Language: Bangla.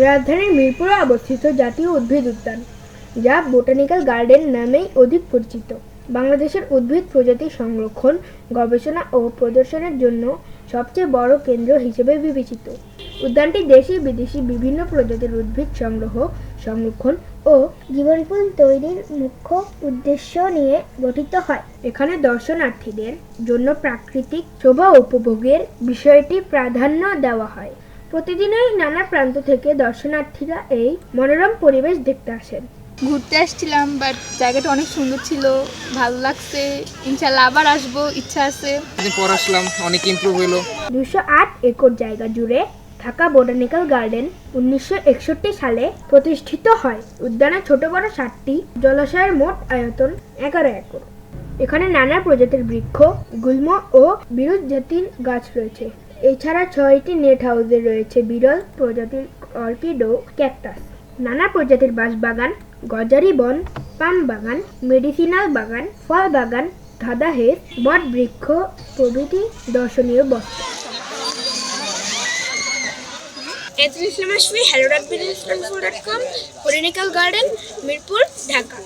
রাজধানীর মিরপুরে অবস্থিত জাতীয় উদ্ভিদ উদ্যান, যা বোটানিক্যাল গার্ডেন নামেই অধিক পরিচিত। বাংলাদেশের উদ্ভিদ প্রজাতি সংরক্ষণ, গবেষণা ও প্রদর্শনের জন্য সবচেয়ে বড় কেন্দ্র হিসেবে বিবেচিত। উদ্যানটি দেশি বিদেশি বিভিন্ন প্রজাতির উদ্ভিদ সংগ্রহ, সংরক্ষণ ও জীবনফুল তৈরির মুখ্য উদ্দেশ্য নিয়ে গঠিত হয়। এখানে দর্শনার্থীদের জন্য প্রাকৃতিক শোভা উপভোগের বিষয়টি প্রাধান্য দেওয়া হয়। প্রতিদিনই নানা প্রান্ত থেকে দর্শনার্থীরা এই মনোরম পরিবেশ দেখতে আসেন। ঘুরতে আসছিলাম বাট জায়গাটা অনেক সুন্দর ছিল ভালো লাগছে। ইনশাল্লাহ আবার আসব ইচ্ছা আছে। পর আসলাম অনেক ইমপ্রুভ হলো। দুশো আট একর জায়গা জুড়ে ঢাকা বোটানিক্যাল গার্ডেন উনিশশো একষট্টি সালে প্রতিষ্ঠিত হয়। উদ্যানে ছোট বড় সাতটি জলাশয়ের মোট আয়তন এগারো একর। এখানে নানা প্রজাতির বৃক্ষ গুল্ম ও বিরুৎ জাতির গাছ রয়েছে। এছাড়া ছয়টি নেট হাউসে রয়েছে বিরল প্রজাতির অর্কিড ও ক্যাকটাস। নানা প্রজাতির বাঁশবাগান, গজারি বন, পাম বাগান, মেডিসিনাল বাগান, ফল বাগান, ধাঁধা হেস বট বৃক্ষ প্রভৃতি দর্শনীয় বস্তু ইসলাম আসবি hello dot dot com garden Mirpur Dhaka